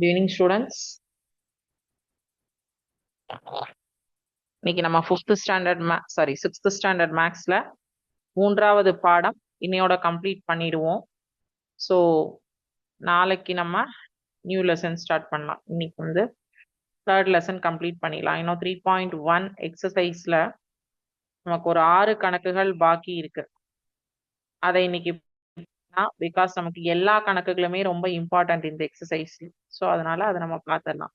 Good evening students இன்னைக்கு நம்ம fifth standard மே சாரி சிக்ஸ்த் ஸ்டாண்டர்ட் மேக்ஸ்ல மூன்றாவது பாடம் இன்னையோட கம்ப்ளீட் பண்ணிடுவோம். ஸோ நாளைக்கு நம்ம நியூ லெசன் ஸ்டார்ட் பண்ணலாம். இன்னைக்கு வந்து தேர்ட் லெசன் கம்ப்ளீட் பண்ணிடலாம். இன்னும் த்ரீ பாயிண்ட் ஒன் எக்ஸசைஸ்ல நமக்கு ஒரு ஆறு கணக்குகள் பாக்கி இருக்கு. அதை இன்னைக்கு பிகாஸ் நமக்கு எல்லா கணக்குகளுமே ரொம்ப இம்பார்ட்டன்ட் இந்த எக்ஸசைஸ்ல ஸோ அதனால அதை நம்ம பார்த்துடலாம்.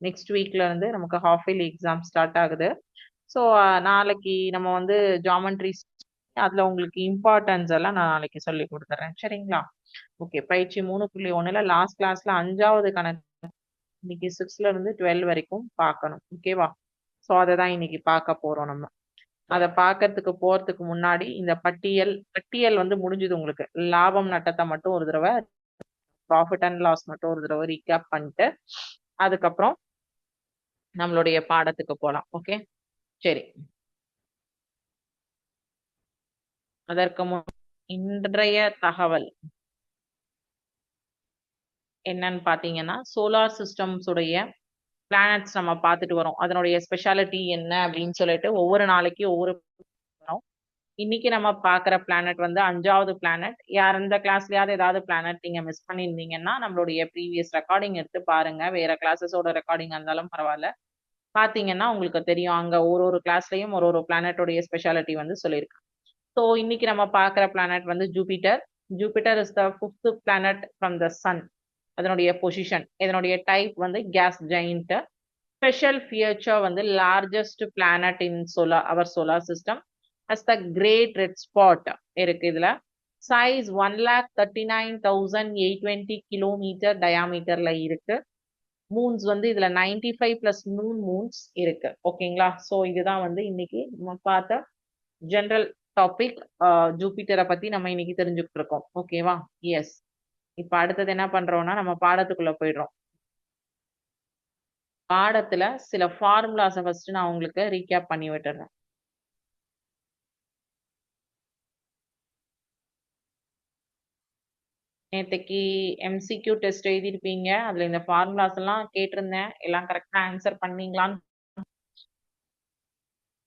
நெக்ஸ்ட் வீக்ல இருந்து நமக்கு ஹாஃப் இயர்லி எக்ஸாம் ஸ்டார்ட் ஆகுது. ஸோ நாளைக்கு நம்ம வந்து ஜாமெண்ட்ரி அதுல உங்களுக்கு இம்பார்ட்டன்ஸ் எல்லாம் நான் நாளைக்கு சொல்லி கொடுத்துறேன். சரிங்களா? ஓகே பயிற்சி மூணு புள்ளி ஒண்ணுல லாஸ்ட் கிளாஸ்ல அஞ்சாவது கணக்கு இன்னைக்கு சிக்ஸ்ல இருந்து டுவெல் வரைக்கும் பார்க்கணும். ஓகேவா ஸோ அதை தான் இன்னைக்கு பார்க்க போறோம் நம்ம. அதை பார்க்கறதுக்கு போறதுக்கு முன்னாடி இந்த பட்டியல் பட்டியல் வந்து முடிஞ்சது உங்களுக்கு. லாபம் நட்டத்தை மட்டும் ஒரு தடவை ப்ராஃபிட் அண்ட் லாஸ் மட்டும் ஒரு தடவை ரீகேப் பண்ணிட்டு அதுக்கப்புறம் நம்மளுடைய பாடத்துக்கு போலாம். ஓகே சரி. அதற்கு முன் இன்றைய தகவல். என்னன்னு பாத்தீங்கன்னா சோலார் சிஸ்டம்ஸ் உடைய பிளானட்ஸ் நம்ம பார்த்துட்டு வரோம். அதனுடைய ஸ்பெஷாலிட்டி என்ன அப்படின்னு சொல்லிட்டு ஒவ்வொரு நாளைக்கு ஒவ்வொரு இன்னைக்கு நம்ம பாக்குற பிளானட் வந்து அஞ்சாவது பிளானட் யார் இந்த கிளாஸ்லயாவது ஏதாவது பிளானட் நீங்க மிஸ் பண்ணியிருந்தீங்கன்னா நம்மளுடைய ப்ரீவியஸ் ரெக்கார்டிங் எடுத்து பாருங்க. வேற கிளாஸஸோட ரெக்கார்டிங் இருந்தாலும் பரவாயில்ல. பாத்தீங்கன்னா உங்களுக்கு தெரியும். அங்க ஒரு ஒரு கிளாஸ்லயும் ஒரு ஒரு பிளானட்டோடைய ஸ்பெஷாலிட்டி வந்து சொல்லியிருக்காங்க. ஸோ இன்னைக்கு நம்ம பார்க்குற பிளானட் வந்து Jupiter Jupiter is the fifth planet from the sun அதனுடைய பொசிஷன் இதனுடைய டைப் வந்து கேஸ் ஜெயிண்ட் ஸ்பெஷல் ஃபியூச்சர் வந்து largest planet in solar our solar system as the great red spot இருக்கு இதுல. Size one lakh thirty nine thousand eight twenty kilometre டயாமீட்டர்ல இருக்கு. Moons வந்து இதுல ninety five plus moon moons இருக்கு ஓகேங்களா so இதுதான் வந்து இன்னைக்கு நம்ம பார்த்த ஜென்ரல் டாபிக் ஜூபிட்டரை பத்தி நம்ம இன்னைக்கு தெரிஞ்சுக்கிட்டு இருக்கோம். ஓகேவா எஸ் இப்ப அடுத்தது என்ன பண்றோம்னா நம்ம பாடத்துக்குள்ள போயிடுறோம். பாடத்துல சில ஃபார்முலாஸை ஃபர்ஸ்ட் நான் உங்களுக்கு ரீகேப் பண்ணி விட்டுறேன். நேற்றுக்கு எம்சிக்யூ டெஸ்ட் எழுதியிருப்பீங்க. அதுல இந்த ஃபார்முலாஸ் எல்லாம் கேட்டிருந்தேன். எல்லாம் கரெக்டா ஆன்சர் பண்ணீங்களான்னு.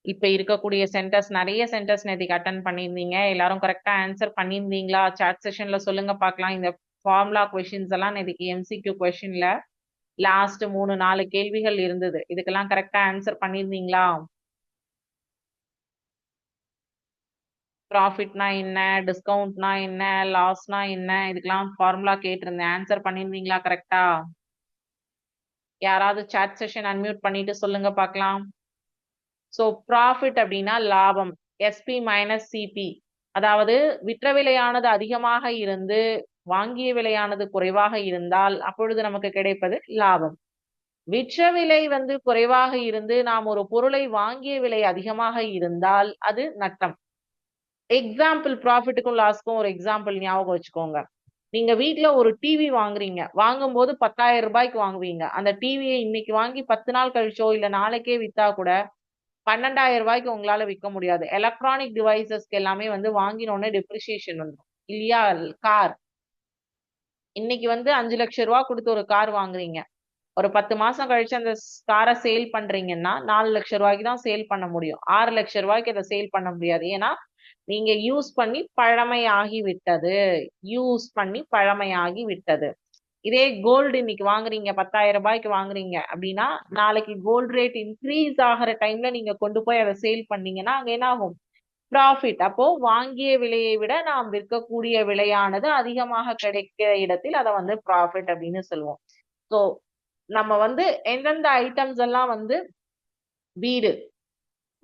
இப்ப இருக்கக்கூடிய சென்டர்ஸ் நிறைய சென்டர்ஸ் நேற்றுக்கு அட்டன் பண்ணியிருந்தீங்க. எல்லாரும் கரெக்டா ஆன்சர் பண்ணியிருந்தீங்களா? சாட் செஷன்ல சொல்லுங்க பார்க்கலாம். இந்த ஃபார்முலா கொஷின்ஸ் எல்லாம் இன்னைக்கு எம்சிக்யூ கொஷின்ல லாஸ்ட் மூணு நாலு கேள்விகள் இருந்தது. இதுக்கெல்லாம் கரெக்டா ஆன்சர் பண்ணியிருந்தீங்களா? ப்ராஃபிட்னா என்ன? டிஸ்கவுண்ட்னா என்ன? லாஸ்னா என்ன? இதுக்கெல்லாம் ஃபார்முலா கேட்டிருந்தேன். ஆன்சர் பண்ணியிருந்தீங்களா கரெக்டா யாராவது சாட் செஷன் அன்மியூட் பண்ணிட்டு சொல்லுங்க பார்க்கலாம். ஸோ ப்ராஃபிட் அப்படின்னா லாபம். எஸ்பி மைனஸ் சிபி அதாவது விற்ற விலையானது அதிகமாக இருந்து வாங்கிய விலையானது குறைவாக இருந்தால் அப்பொழுது நமக்கு கிடைப்பது லாபம். விற்ற விலை வந்து குறைவாக இருந்து நாம் ஒரு பொருளை வாங்கிய விலை அதிகமாக இருந்தால் அது நட்டம். எக்ஸாம்பிள் ப்ராஃபிட்டுக்கும் லாஸ்க்கும் ஒரு எக்ஸாம்பிள் ஞாபகம் வச்சுக்கோங்க. நீங்க வீட்டுல ஒரு டிவி வாங்குறீங்க. வாங்கும்போது பத்தாயிரம் ரூபாய்க்கு வாங்குவீங்க. அந்த டிவியை இன்னைக்கு வாங்கி பத்து நாள் கழிச்சோ இல்ல நாளைக்கே வித்தா கூட பன்னெண்டாயிரம் ரூபாய்க்கு உங்களால விற்க முடியாது. எலக்ட்ரானிக் டிவைசஸ்க்கு எல்லாமே வந்து வாங்கினோடனே டெப்ரிசியேஷன் வந்துடும் இல்லையா? கார். இன்னைக்கு வந்து அஞ்சு லட்சம் ரூபா கொடுத்து ஒரு கார் வாங்குறீங்க. ஒரு பத்து மாசம் கழிச்சு அந்த காரை சேல் பண்றீங்கன்னா நாலு லட்சம் ரூபாய்க்கு தான் சேல் பண்ண முடியும். ஆறு லட்சம் ரூபாய்க்கு அதை சேல் பண்ண முடியாது. ஏன்னா நீங்க யூஸ் பண்ணி பழமையாகி விட்டது யூஸ் பண்ணி பழமையாகி விட்டது இதே கோல்டு இன்னைக்கு வாங்குறீங்க பத்தாயிரம் ரூபாய்க்கு வாங்குறீங்க அப்படின்னா நாளைக்கு கோல்டு ரேட் இன்க்ரீஸ் ஆகிற டைம்ல நீங்க கொண்டு போய் அதை சேல் பண்ணீங்கன்னா அங்க என்ன ஆகும்? ப்ராஃபிட் அப்போ வாங்கிய விலையை விட நாம் விற்கக்கூடிய விலையானது அதிகமாக கிடைக்கிற இடத்தில் அதை வந்து ப்ராஃபிட் அப்படின்னு சொல்லுவோம். ஸோ நம்ம வந்து எந்தெந்த ஐட்டம்ஸ் எல்லாம் வந்து வீடு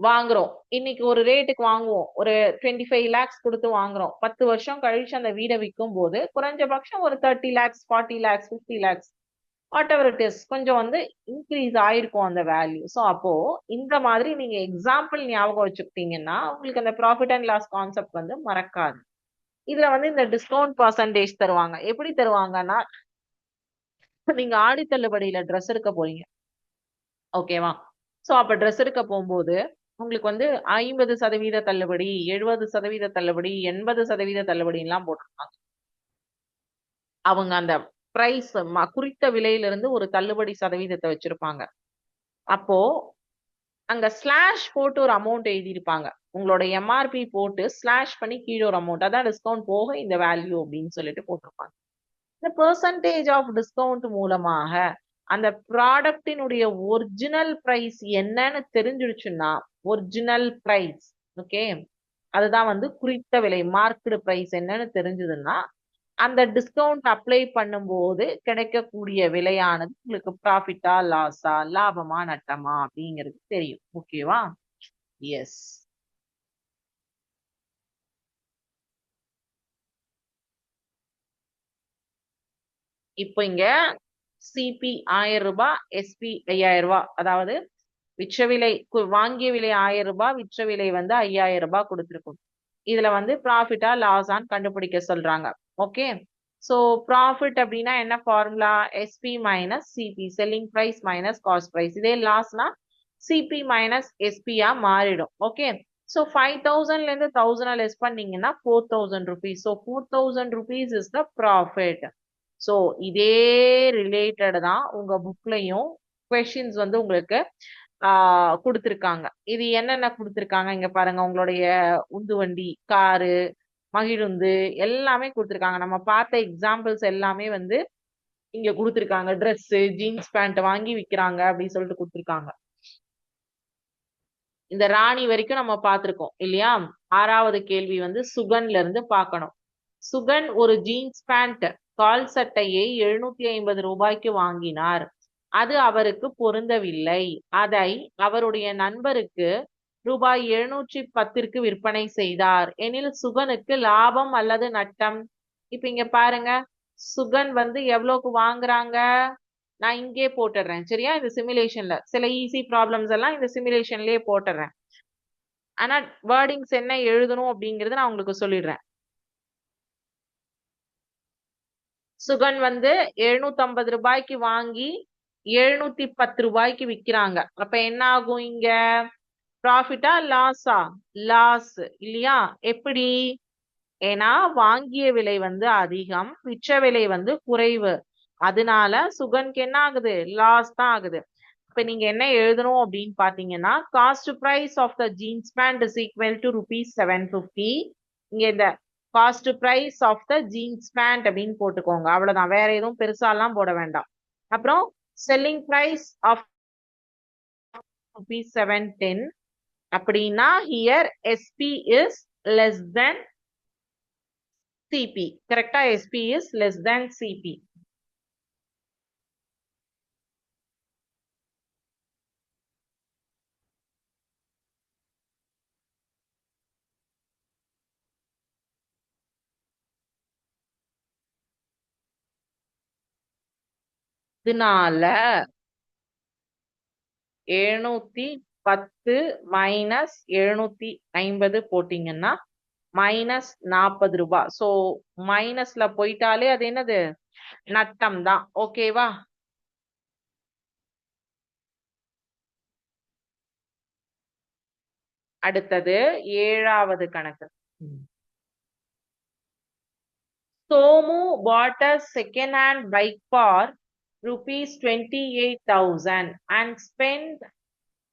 வாங்குறோம். இன்னைக்கு ஒரு ரேட்டுக்கு வாங்குவோம். ஒரு டுவெண்ட்டி ஃபைவ் லேக்ஸ் கொடுத்து வாங்குறோம். பத்து வருஷம் கழிச்சு அந்த வீடை விற்கும் போது குறைஞ்சபட்சம் ஒரு thirty lakhs forty lakhs fifty lakhs whatever it is கொஞ்சம் வந்து இன்க்ரீஸ் ஆயிருக்கும் அந்த வேல்யூ ஸோ அப்போ இந்த மாதிரி நீங்க எக்ஸாம்பிள் ஞாபகம் வச்சுக்கிட்டீங்கன்னா உங்களுக்கு அந்த ப்ராஃபிட் அண்ட் லாஸ் கான்செப்ட் வந்து மறக்காது. இதுல வந்து இந்த டிஸ்கவுண்ட் பர்சன்டேஜ் தருவாங்க. எப்படி தருவாங்கன்னா நீங்க ஆடி தள்ளுபடியில ட்ரெஸ் எடுக்க போறீங்க. ஓகேவா ஸோ அப்ப ட்ரெஸ் எடுக்க போகும்போது உங்களுக்கு வந்து ஐம்பது சதவீத தள்ளுபடி எழுபது சதவீத தள்ளுபடி எண்பது சதவீத தள்ளுபடி எல்லாம் போட்டிருக்காங்க அவங்க அந்த பிரைஸ் குறித்த விலையிலிருந்து ஒரு தள்ளுபடி சதவீதத்தை வச்சிருப்பாங்க. அப்போ அங்க ஸ்லாஷ் போட்டு ஒரு அமௌண்ட் எழுதியிருப்பாங்க. உங்களோட எம்ஆர்பி போட்டு ஸ்லாஷ் பண்ணி கீழே ஒரு அமௌண்ட் அதான் டிஸ்கவுண்ட் போக இந்த வேல்யூ அப்படின்னு சொல்லிட்டு போட்டிருப்பாங்க. இந்த பெர்சன்டேஜ் ஆஃப் டிஸ்கவுண்ட் மூலமாக அந்த ப்ராடக்டினுடைய ஒரிஜினல் ப்ரைஸ் என்னன்னு தெரிஞ்சிடுச்சுன்னா ஒரிஜினல் ப்ரைஸ் ஓகே அதுதான் வந்து குறித்த விலை மார்க்கெட் ப்ரைஸ் என்னன்னு தெரிஞ்சதுன்னா அந்த டிஸ்கவுண்ட் அப்ளை பண்ணும்போது கிடைக்கக்கூடிய விலையானது உங்களுக்கு ப்ராஃபிட்டா லாஸா லாபமா நட்டமா அப்படிங்கிறது தெரியும். ஓகேவா எஸ் இப்போ இங்க சிபி ஆயிரம் ரூபாய் எஸ்பி ஐயாயிரம் ரூபாய் அதாவது விற்ற விலை வாங்கிய விலை ஆயிரம் ரூபாய் விற்ற விலை வந்து ஐயாயிரம் ரூபாய் கொடுத்துருக்கும். இதுல வந்து ப்ராஃபிட்டா லாஸான்னு கண்டுபிடிக்க சொல்றாங்க. ஓகே ஸோ ப்ராஃபிட் அப்படின்னா என்ன formula SP minus CP selling price minus cost price இதே லாஸ்னா சிபி மைனஸ் எஸ்பியா மாறிடும். ஓகே ஸோ ஃபைவ் தௌசண்ட்லேருந்து தௌசண்ட் லெஸ் பண்ணீங்கன்னா four thousand rupees so four thousand rupees is the profit so இதே ரிலேட்டட் தான் உங்கள் புக்லையும் கொஷின்ஸ் வந்து உங்களுக்கு கொடுத்துருக்காங்க. இது என்னென்ன கொடுத்துருக்காங்க? இங்கே பாருங்க உங்களுடைய உந்து வண்டி காரு மகிழுந்து எல்லாமே கொடுத்துருக்காங்க. நம்ம பார்த்த எக்ஸாம்பிள்ஸ் எல்லாமே வந்து இங்க கொடுத்துருக்காங்க. ட்ரெஸ் ஜீன்ஸ் பேண்ட் வாங்கி விற்கிறாங்க அப்படின்னு சொல்லிட்டு கொடுத்துருக்காங்க. இந்த ராணி வரைக்கும் நம்ம பார்த்துருக்கோம் இல்லையா? ஆறாவது கேள்வி வந்து சுகன்ல இருந்து பார்க்கணும். சுகன் ஒரு ஜீன்ஸ் பேண்ட் கால் சட்டையை எழுநூத்தி ஐம்பது ரூபாய்க்கு வாங்கினார். அது அவருக்கு பொருந்தவில்லை. அதை அவருடைய நண்பருக்கு ரூபாய் எழுநூற்றி பத்திற்கு விற்பனை செய்தார். எனில் சுகனுக்கு லாபம் அல்லது நட்டம்? இப்ப இங்க பாருங்க. சுகன் வந்து எவ்வளவுக்கு வாங்குறாங்க? நான் இங்கே போட்டுடுறேன். சரியா? இந்த சிமுலேஷன்ல சில ஈஸி ப்ராப்ளம்ஸ் எல்லாம் இந்த சிமுலேஷன்லயே போட்டுடுறேன். ஆனா வேர்டிங்ஸ் என்ன எழுதணும் அப்படிங்கறத நான் உங்களுக்கு சொல்லிடுறேன். சுகன் வந்து எழுநூத்தி ஐம்பது ரூபாய்க்கு வாங்கி எழுநூத்தி பத்து ரூபாய்க்கு விக்கிறாங்க. அப்ப என்ன ஆகும் இங்க? ப்ராஃபிட்டா லாஸா லாஸ் இல்லையா? எப்படி? ஏன்னா வாங்கிய விலை வந்து அதிகம் விற்ற விலை வந்து குறைவு. அதனால சுகனுக்கு என்ன ஆகுது? லாஸ் தான் ஆகுது. இப்ப நீங்க என்ன எழுதணும் அப்படின்னு பாத்தீங்கன்னா cost price of the jeans pant is equal to rupees seven fifty இங்க இந்த cost price of the jeans pant அப்படின்னு போட்டுக்கோங்க. அவ்வளவுதான். வேற எதுவும் பெருசாலாம் போட வேண்டாம். அப்புறம் selling price of rupees seven ten அப்படின்னா here SP is less than CP கரெக்டா SP is less than CP இதனால எழுநூத்தி பத்து மைனஸ் எழுநூத்தி ஐம்பது போட்டீங்கன்னா மைனஸ் நாற்பது ரூபாய் சோ மைனஸ்ல போயிட்டாலே அது என்னது? நட்டம் தான். ஓகேவா அடுத்தது ஏழாவது கணக்கு. Somu bought a second hand bike for rupees 28,000 and spent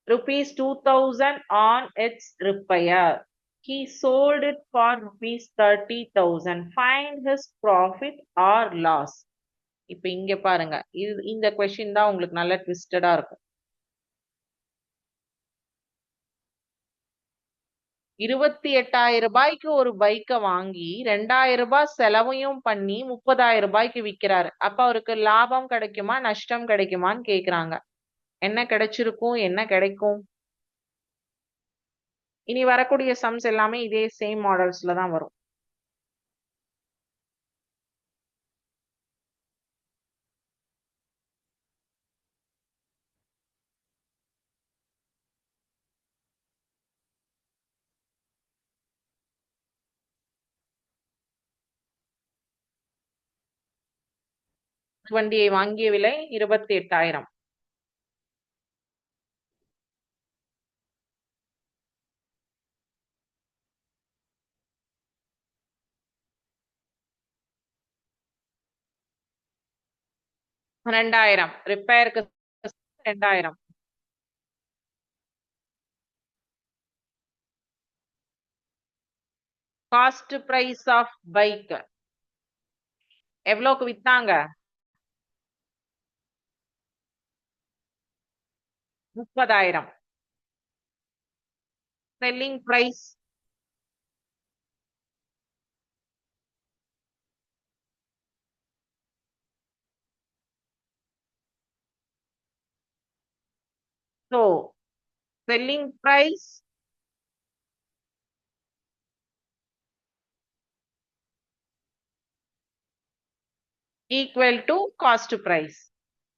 rupees 2,000 on its repair. He sold it for rupees 30,000. Find his profit or loss. இப்ப இங்க பாருங்க இது இந்த கொஸ்டின் தான் உங்களுக்கு நல்ல ட்விஸ்டடா இருக்கும் இருபத்தி எட்டாயிரம் ரூபாய்க்கு ஒரு பைக்கை வாங்கி ரெண்டாயிரம் ரூபாய் செலவையும் பண்ணி முப்பதாயிரம் ரூபாய்க்கு விக்கிறாரு அப்ப அவருக்கு லாபம் கிடைக்குமா நஷ்டம் கிடைக்குமான்னு கேக்குறாங்க என்ன கிடைச்சிருக்கும் என்ன கிடைக்கும்? இனி வரக்கூடிய சம்ஸ் எல்லாமே இதே சேம் மாடல்ஸ்ல தான் வரும். வண்டியை வாங்கிய விலை இருபத்தி எட்டாயிரம். ரெண்டாயிரம். ரிப்பேருக்கு ரெண்டாயிரம். காஸ்ட் பிரைஸ் ஆஃப் பைக் எவ்வளோக்கு வித்தாங்க? முப்பதாயிரம். Selling price So, selling price equal to cost price.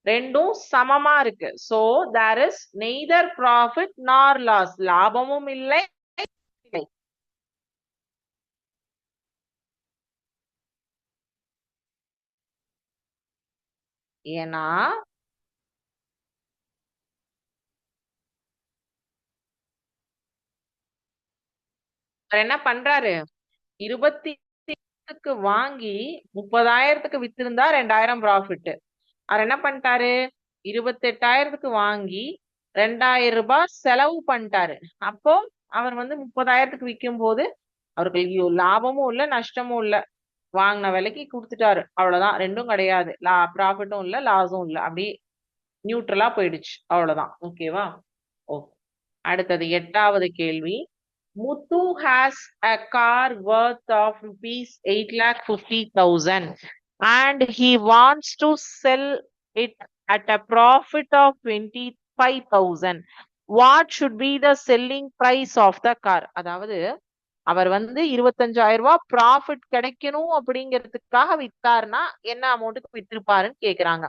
ரெண்டும் சமமா இருக்கு so there is neither profit nor loss லாபமும் இல்லை ஏன்னா அவர் என்ன பண்றாரு? இருபத்தி வாங்கி முப்பதாயிரத்துக்கு வித்திருந்தா ரெண்டாயிரம் ப்ராஃபிட் அவர் என்ன பண்ணிட்டாரு? இருபத்தெட்டாயிரத்துக்கு வாங்கி ரெண்டாயிரம் ரூபாய் செலவு பண்ணிட்டாரு. அப்போ அவர் வந்து முப்பதாயிரத்துக்கு விற்கும் போது அவருக்கு ஐயோ, லாபமும் இல்ல நஷ்டமும் இல்ல. வாங்கின விலைக்கு கொடுத்துட்டாரு. அவ்வளவுதான். ரெண்டும் கிடையாது. லா ப்ராஃபிட்டும் இல்ல லாஸும் இல்ல. அப்படியே நியூட்ரலா போயிடுச்சு. அவ்வளவுதான். ஓகேவா ஓகே அடுத்தது எட்டாவது கேள்வி. Muthu has a car worth of rupees 8 lakh 50,000 and he wants to sell it at a profit of 25,000. What should be the selling price of the car அதாவது அவர் வந்து இருபத்தஞ்சாயிரம் ரூபா ப்ராஃபிட் கிடைக்கணும் அப்படிங்கிறதுக்காக வித்தார்னா என்ன அமௌண்ட்டுக்கு வித்திருப்பாருன்னு கேக்குறாங்க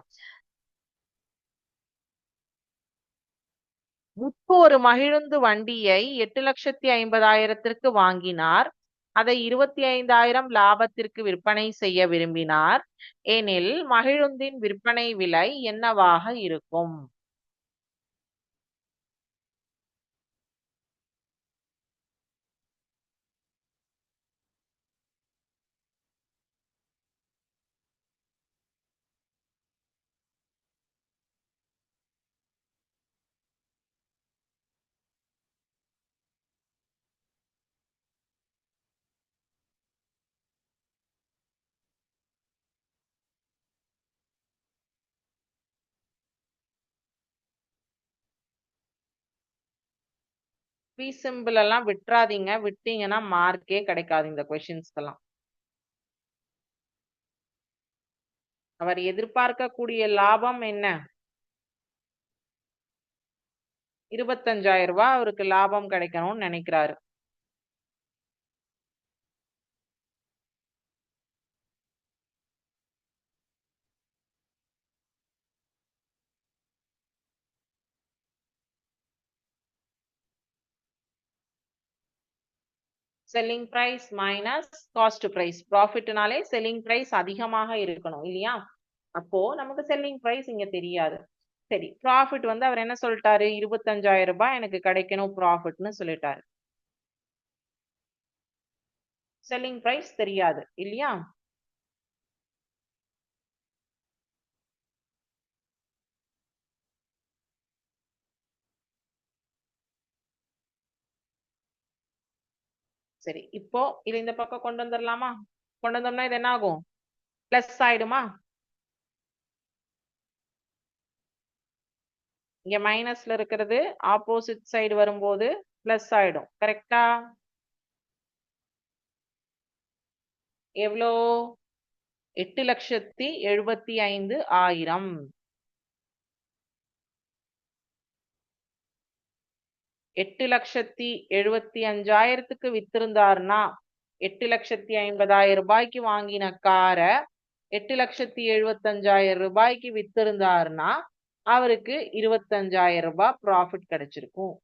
முப்பு ஒரு மகிழுந்து வண்டியை எட்டு லட்சத்தி ஐம்பதாயிரத்திற்கு வாங்கினார். அதை இருபத்தி ஐந்தாயிரம் லாபத்திற்கு விற்பனை செய்ய விரும்பினார். எனில் மகிழுந்தின் விற்பனை விலை என்னவாக இருக்கும்? பி சிம்பிள் எல்லாம் விட்டுறாதீங்க. விட்டீங்கன்னா மார்க்கே கிடைக்காது இந்த கொஷின்ஸ்க்கெல்லாம் அவர் எதிர்பார்க்கக்கூடிய லாபம் என்ன? இருபத்தஞ்சாயிரம் ரூபாய் அவருக்கு லாபம் கிடைக்கணும்னு நினைக்கிறாரு. Selling price minus cost price ப்ராஃபிட்னாலே selling price அதிகமாக இருக்கணும் இல்லையா? அப்போ நமக்கு செல்லிங் ப்ரைஸ் இங்க தெரியாது. சரி ப்ராஃபிட் வந்து அவர் என்ன சொல்லிட்டாரு? இருபத்தஞ்சாயிரம் ரூபாய் எனக்கு கிடைக்கணும் ப்ராஃபிட்னு சொல்லிட்டாரு. செல்லிங் பிரைஸ் தெரியாது இல்லையா? சரி இப்போ இது இந்த பக்கம் கொண்டு வந்துடலாமா கொண்டு வந்தோம்னா இது என்ன ஆகும் பிளஸ் ஆயிடுமா? இங்க மைனஸ்ல இருக்கிறது ஆப்போசிட் சைடு வரும்போது பிளஸ் ஆயிடும். கரெக்டா எவ்வளோ? எட்டு லட்சத்தி எழுபத்தி ஐந்து ஆயிரம். எட்டு லட்சத்தி எழுபத்தி அஞ்சாயிரத்துக்கு வித்திருந்தாருன்னா எட்டு லட்சத்தி ஐம்பதாயிரம் ரூபாய்க்கு வாங்கின காரை எட்டு லட்சத்தி எழுபத்தஞ்சாயிரம் ரூபாய்க்கு வித்திருந்தாருன்னா அவருக்கு இருபத்தஞ்சாயிரம் ரூபாய் ப்ராஃபிட் கிடைச்சிருக்கும்.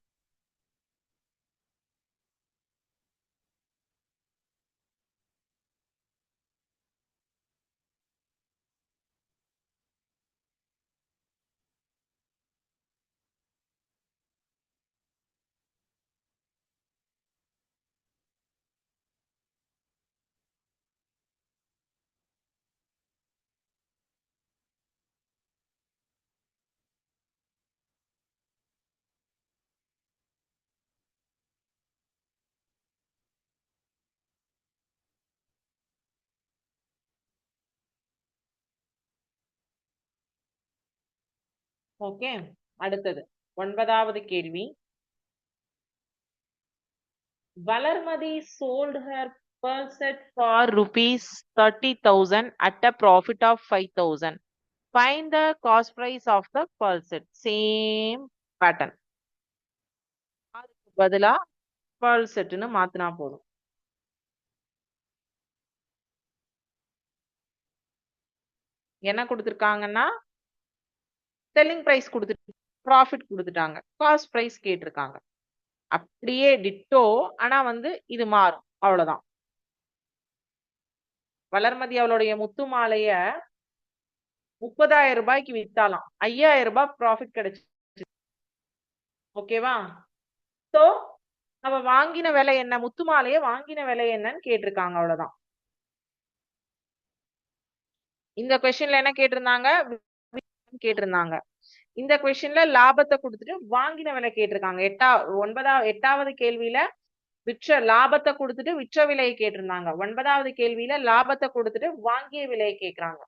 ஓகே அடுத்தது ஒன்பதாவது கேள்வி Valarmathi sold her purse for rupees thirty thousand at a profit of five thousand find the cost price of the purse same pattern அதுக்கு பதிலாக பர்செட்னு மாத்தினா போதும் என்ன கொடுத்துருக்காங்கன்னா செல்லிங் ப்ரைஸ் கொடுத்துட்டு ப்ராஃபிட் கொடுத்துட்டாங்க. காஸ்ட் ப்ரைஸ் கேட்டிருக்காங்க. அப்படியே டிட்டோ ஆனா வந்து இது மாறும். அவ்வளவுதான். வளர்மதி அவளுடைய முத்து மாலைய முப்பதாயிரம் ரூபாய்க்கு வித்தாலாம் ஐயாயிரம் ரூபாய் ப்ராஃபிட் கிடைச்சு ஓகேவா சோ அவ வாங்கின விலை என்ன? முத்து மாலைய வாங்கின விலை என்னன்னு கேட்டிருக்காங்க அவ்வளவுதான். இந்த கொஸ்டின்ல என்ன கேட்டிருந்தாங்க? கேட்டிருந்தாங்க. இந்த கொஸ்டின்ல லாபத்தை கொடுத்துட்டு வாங்கின விலை கேட்டிருக்காங்க. எட்டா ஒன்பதாவது எட்டாவது கேள்வியில விற்ற லாபத்தை கொடுத்துட்டு விற்ற விலையை கேட்டிருந்தாங்க. ஒன்பதாவது கேள்வியில லாபத்தை கொடுத்துட்டு வாங்கிய விலையை கேக்குறாங்க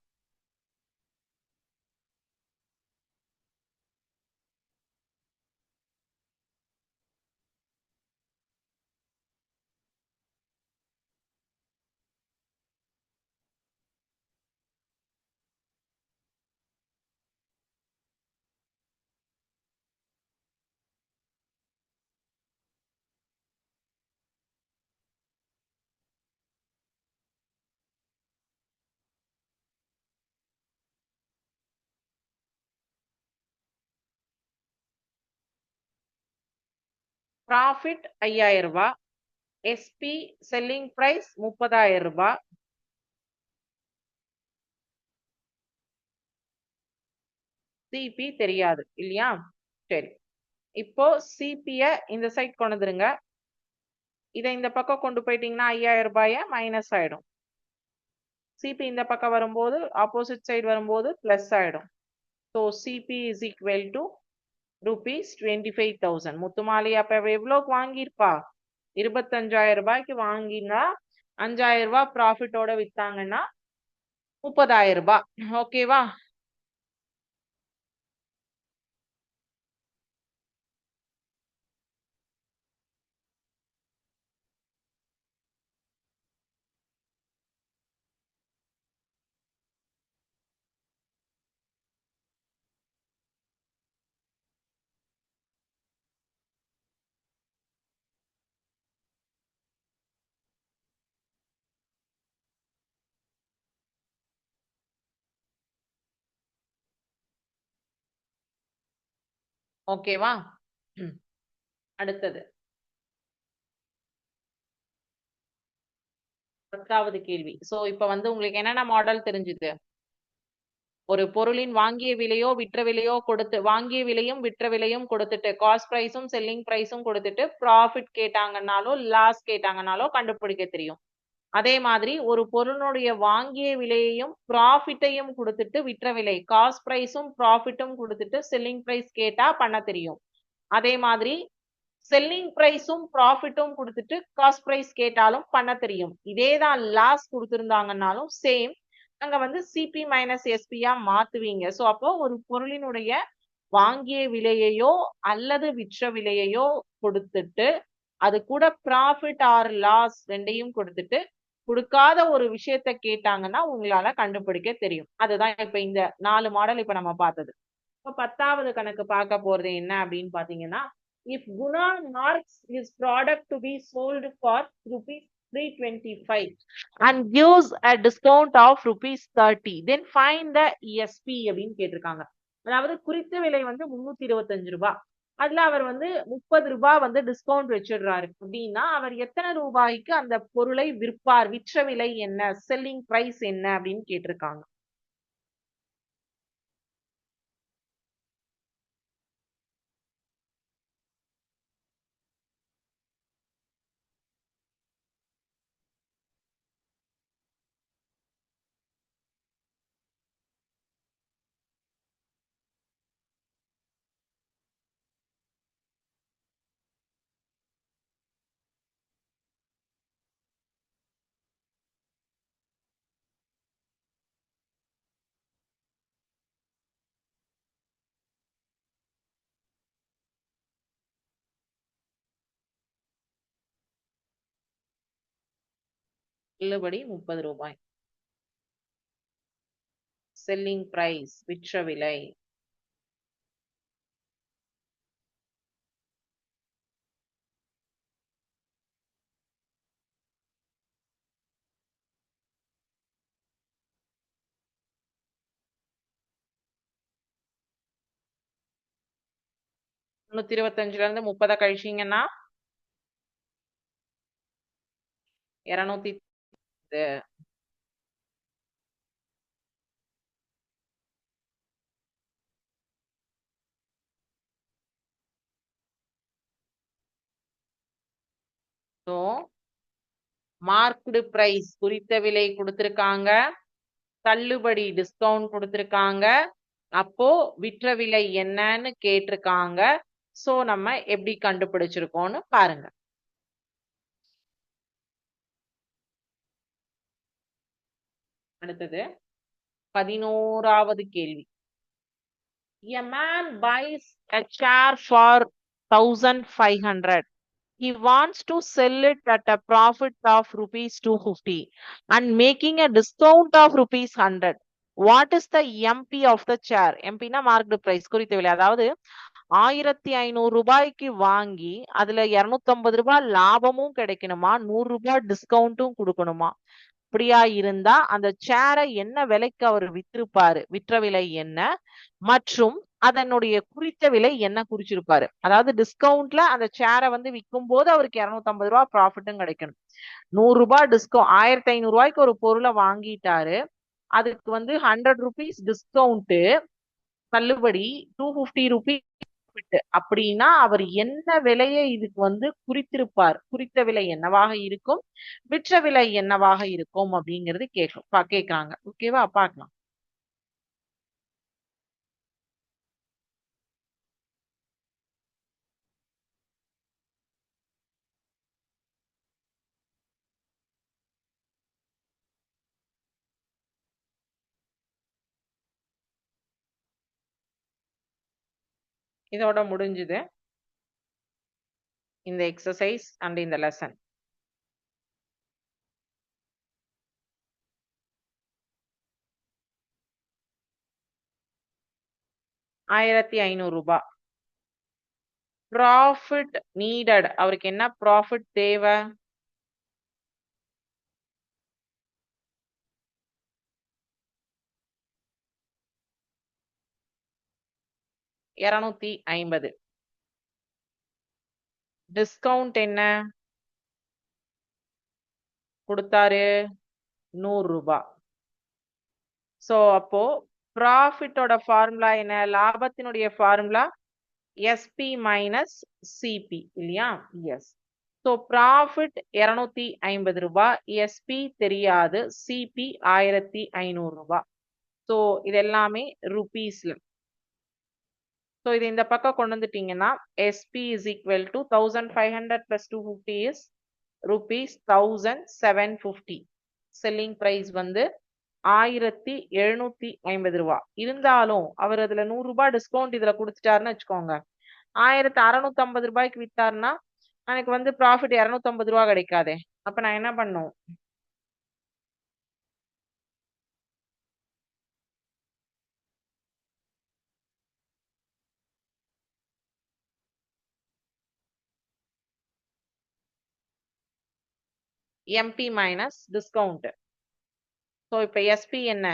ப்ராஃபிட் ஐயாயிரம் ரூபாய் எஸ்பி செல்லிங் ப்ரைஸ் முப்பதாயிரம் ரூபாய் சிபி தெரியாது இல்லையா? சரி. இப்போ சிபிய இந்த சைட் கொண்டு வந்துருங்க. இதை இந்த பக்கம் கொண்டு போயிட்டீங்கன்னா ஐயாயிரம் ரூபாய மைனஸ் ஆயிடும். சிபி இந்த பக்கம் வரும்போது ஆப்போசிட் சைடு வரும்போது பிளஸ் ஆயிடும். So CP is equal to rupees twenty five thousand Muthumali அப்ப எவ்வளோக்கு வாங்கியிருப்பா? இருபத்தஞ்சாயிரம் ரூபாய்க்கு வாங்கினா அஞ்சாயிரம் ரூபாய் ப்ராஃபிட்டோட வித்தாங்கன்னா முப்பதாயிரம் ரூபாய். ஓகேவா ஓகேவா ம். அடுத்தது. பத்தாவது கேள்வி. சோ இப்ப வந்து உங்களுக்கு என்னென்ன மாடல் தெரிஞ்சுது? ஒரு பொருளின் வாங்கிய விலையோ விற்ற விலையோ கொடுத்து வாங்கிய விலையும் விற்ற விலையும் கொடுத்துட்டு காஸ்ட் ப்ரைஸும் செல்லிங் ப்ரைஸும் கொடுத்துட்டு ப்ராஃபிட் கேட்டாங்கன்னாலோ லாஸ் கேட்டாங்கன்னாலோ கண்டுபிடிக்க தெரியும். அதே மாதிரி ஒரு பொருளுடைய வாங்கிய விலையையும் ப்ராஃபிட்டையும் கொடுத்துட்டு விற்ற விலை காஸ்ட் ப்ரைஸும் ப்ராஃபிட்டும் கொடுத்துட்டு செல்லிங் ப்ரைஸ் கேட்டா பண்ண தெரியும். அதே மாதிரி செல்லிங் ப்ரைஸும் ப்ராஃபிட்டும் கொடுத்துட்டு காஸ்ட் ப்ரைஸ் கேட்டாலும் பண்ண தெரியும். இதே தான் லாஸ் கொடுத்துருந்தாங்கன்னாலும் சேம் அங்க வந்து சிபி மைனஸ் எஸ்பியா மாத்துவீங்க. ஸோ அப்போ ஒரு பொருளினுடைய வாங்கிய விலையையோ அல்லது விற்ற விலையையோ கொடுத்துட்டு அது கூட ப்ராஃபிட் ஆர் லாஸ் ரெண்டையும் கொடுத்துட்டு கொடுக்காத ஒரு விஷயத்த கேட்டாங்கன்னா உங்களால கண்டுபிடிக்க தெரியும். அதுதான் இப்ப இந்த நாலு மாடல் இப்ப நம்ம பார்த்தது. இப்ப பத்தாவது கணக்கு பார்க்க போறது என்ன அப்படின்னு பாத்தீங்கன்னா if Guna marks is product to be sold for rupees three twenty five and gives a discount of rupees thirty then find the ESP அப்படின்னு கேட்டிருக்காங்க. அதாவது குறித்த விலை வந்து முன்னூத்தி இருபத்தஞ்சு ரூபாய். அதுல அவர் வந்து முப்பது ரூபாய் வந்து டிஸ்கவுண்ட் வச்சிடுறாரு. அப்படின்னா அவர் எத்தனை ரூபாய்க்கு அந்த பொருளை விற்பார்? விற்ற விலை என்ன? செல்லிங் பிரைஸ் என்ன? அப்படின்னு கேட்டிருக்காங்க. தள்ளுபடி முப்பது ரூபாய். செல்லிங் பிரைஸ் விற்ற விலை. முன்னூத்தி இருபத்தஞ்சுல இருந்து முப்பதை கழிச்சீங்கன்னா இருநூத்தி ஸோ மார்க்டு பிரைஸ் குறித்த விலை கொடுத்திருக்காங்க. தள்ளுபடி டிஸ்கவுண்ட் கொடுத்திருக்காங்க. அப்போ விற்ற விலை என்னன்னு கேட்டிருக்காங்க. சோ நம்ம எப்படி கண்டுபிடிச்சிருக்கோம்னு பாருங்க. அடுத்தது பதினோராவது கேள்வி a man buys a chair for thousand five hundred he wants to sell it at a profit of rupees 250 and making a discount of rupees 100 what is the MP of the chair எம்பினா marked price குறித்த விலை அதாவது ஆயிரத்தி ஐநூறு ரூபாய்க்கு வாங்கி அதுல இருநூத்தி ஐம்பது ரூபாய் லாபமும் கிடைக்கணுமா நூறு ரூபாய் டிஸ்கவுண்ட்டும் கொடுக்கணுமா அப்படியா இருந்தா அந்த சேரை என்ன விலைக்கு அவர் வித்திருப்பாரு? விற்ற விலை என்ன? மற்றும் அதனுடைய குறித்த விலை என்ன குறிச்சிருப்பாரு? அதாவது டிஸ்கவுண்ட்ல அந்த சேரை வந்து விற்கும் போது அவருக்கு இருநூத்தி ஐம்பது ரூபாய் ப்ராஃபிட்டும் கிடைக்கணும். நூறு ரூபாய் டிஸ்கவுண்ட் ஆயிரத்தி ஐநூறு ரூபாய்க்கு ஒரு பொருளை வாங்கிட்டாரு. அதுக்கு வந்து ஹண்ட்ரட் ருபீஸ் டிஸ்கவுண்ட் தள்ளுபடி டூ ஃபிஃப்டி ருபீஸ் அப்படின்னா அவர் என்ன விலையை இதுக்கு வந்து குறித்திருப்பார்? குறித்த விலை என்னவாக இருக்கும்? விற்ற விலை என்னவாக இருக்கும்? அப்படிங்கிறது கேட்கும். கேட்கறாங்க. ஓகேவா? பார்க்கலாம். இதோட முடிஞ்சுது. இந்த எக்ஸசைஸ் அண்ட் இந்த லெசன் ஆயிரத்தி ஐநூறு ரூபாய் ப்ராஃபிட் நீடட் அவருக்கு என்ன ப்ராஃபிட் தேவை? இருநூத்தி ஐம்பது. டிஸ்கவுண்ட் என்ன? கொடுத்தாரு நூறு ரூபாய் சோ அப்போ ப்ராஃபிட்டோட ஃபார்முலா என்ன? லாபத்தினுடைய ஃபார்முலா எஸ்பி மைனஸ் சிபி இல்லையா? எஸ் ஸோ ப்ராஃபிட் இருநூத்தி ஐம்பது ரூபாய் எஸ்பி தெரியாது சிபி ஆயிரத்தி ஐநூறு ரூபாய் ஸோ இது எல்லாமே ருபீஸ்ல ஸோ இது இந்த பக்கம் கொண்டு வந்துட்டீங்கன்னா SP is equal to thousand five hundred plus two fifty is rupees thousand seven fifty selling price வந்து ஆயிரத்தி எழுநூத்தி ஐம்பது ரூபா. இருந்தாலும் அவர் அதுல நூறு ரூபாய் டிஸ்கவுண்ட் இதுல கொடுத்துட்டாருன்னு வச்சுக்கோங்க. ஆயிரத்தி அறுநூத்தி ஐம்பது ரூபாய்க்கு வித்தாருன்னா எனக்கு வந்து ப்ராஃபிட் இருநூத்தி ஐம்பது ரூபா கிடைக்காதே. அப்ப நான் என்ன பண்ணும்? எம்பி மைனஸ் டிஸ்கவுண்ட் ஸோ இப்போ எஸ்பி என்ன?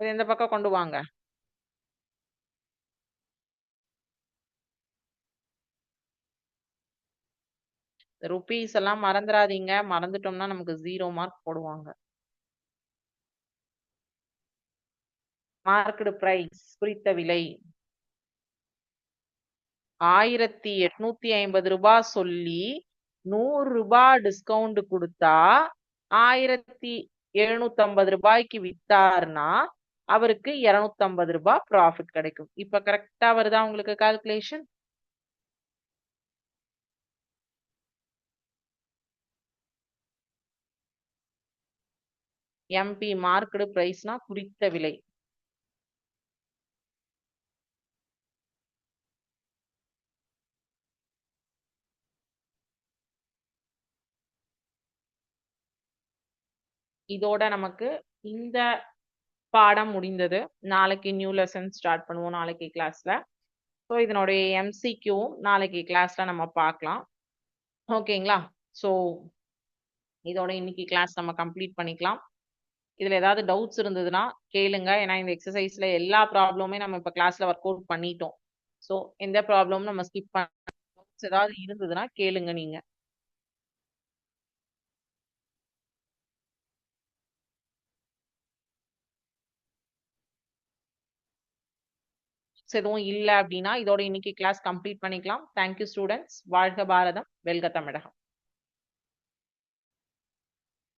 இந்த பக்கம் கொண்டு வாங்க. ருபீஸ் எல்லாம் மறந்துடாதீங்க. மறந்துட்டோம்னா நமக்கு ஜீரோ மார்க் போடுவாங்க. மார்க்கெட் பிரைஸ் குறித்த விலை. ஆயிரத்தி எட்நூத்தி ஐம்பது ரூபாய் சொல்லி நூறு ரூபாய் டிஸ்கவுண்ட் கொடுத்தா ஆயிரத்தி எழுநூத்தி ஐம்பது ரூபாய்க்கு வித்தாருன்னா அவருக்கு இருநூத்தி ஐம்பது ரூபாய் ப்ராஃபிட் கிடைக்கும். இப்ப கரெக்டா வருதா உங்களுக்கு கால்குலேஷன் எம்பி மார்க்கெடு பிரைஸ்னா குறித்த விலை. இதோட நமக்கு இந்த பாடம் முடிந்தது. நாளைக்கு நியூ லெசன் ஸ்டார்ட் பண்ணுவோம் நாளைக்கு கிளாஸ்ல ஸோ இதனுடைய எம்சிக்யூவும் நாளைக்கு கிளாஸ்ல நம்ம பார்க்கலாம். ஓகேங்களா? ஸோ இதோட இன்னைக்கு கிளாஸ் நம்ம கம்ப்ளீட் பண்ணிக்கலாம். இதுல ஏதாவது டவுட்ஸ் இருந்ததுன்னா கேளுங்க. ஏன்னா இந்த எக்ஸசைஸ்ல எல்லா ப்ராப்ளமுமே நம்ம இப்போ கிளாஸ்ல ஒர்க் அவுட் பண்ணிட்டோம். ஸோ எந்த ப்ராப்ளமும் நம்ம ஸ்கிப் பண்ண டவுட்ஸ் ஏதாவது இருந்ததுன்னா கேளுங்க டவுட்ஸ் எதுவும் இல்லை அப்படின்னா இதோட இன்னைக்கு கிளாஸ் கம்ப்ளீட் பண்ணிக்கலாம். தேங்க்யூ ஸ்டூடெண்ட்ஸ் வாழ்க பாரதம். வெல்க தமிழகம்.